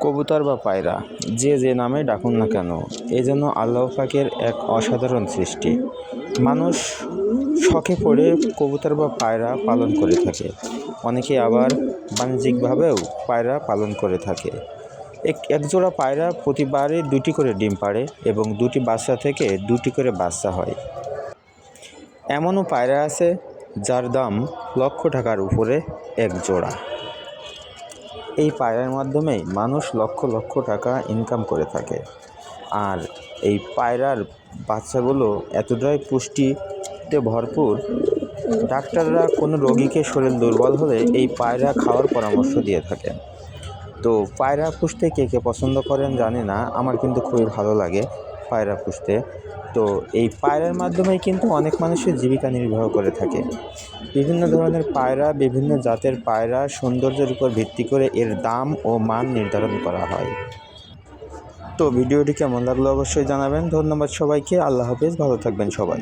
কবুতর বা পায়রা, যে যে নামে ডাকুন না কেন, এ যেন আল্লাহ পাকের এক অসাধারণ সৃষ্টি। মানুষ শখে পড়ে কবুতর বা পায়রা পালন করে থাকে। অনেকে আবার বাণিজ্যিকভাবেও পায়রা পালন করে থাকে। এক একজোড়া পায়রা প্রতিবারে দুটি করে ডিম পাড়ে এবং দুটি বাচ্চা থেকে দুটি করে বাচ্চা হয়। এমনও পায়রা আছে যার দাম লক্ষ টাকার উপরে এক জোড়া। এই পায়রার মাধ্যমেই মানুষ লক্ষ লক্ষ টাকা ইনকাম করে থাকে। আর এই পায়রার বাচ্চাগুলো এতটাই পুষ্টিতে ভরপুর, ডাক্তাররা কোনো রোগীকে শরীর দুর্বল হলে এই পায়রা খাওয়ার পরামর্শ দিয়ে থাকেন তো পায়রা পুষতে কে কে পছন্দ করেন জানি না, আমার কিন্তু খুবই ভালো লাগে। পায়রা পুষতে। তো এই পায়রার মাধ্যমেই কিন্তু অনেক মানুষের জীবিকা নির্বাহ করে থাকে। বিভিন্ন ধরনের পায়রা, বিভিন্ন জাতের পায়রা সৌন্দর্যের উপর ভিত্তি করে এর দাম ও মান নির্ধারণ করা হয়। তো ভিডিওটি কেমন লাগল অবশ্যই জানাবেন। ধন্যবাদ সবাইকে। আল্লাহ হাফিজ। ভালো থাকবেন সবাই।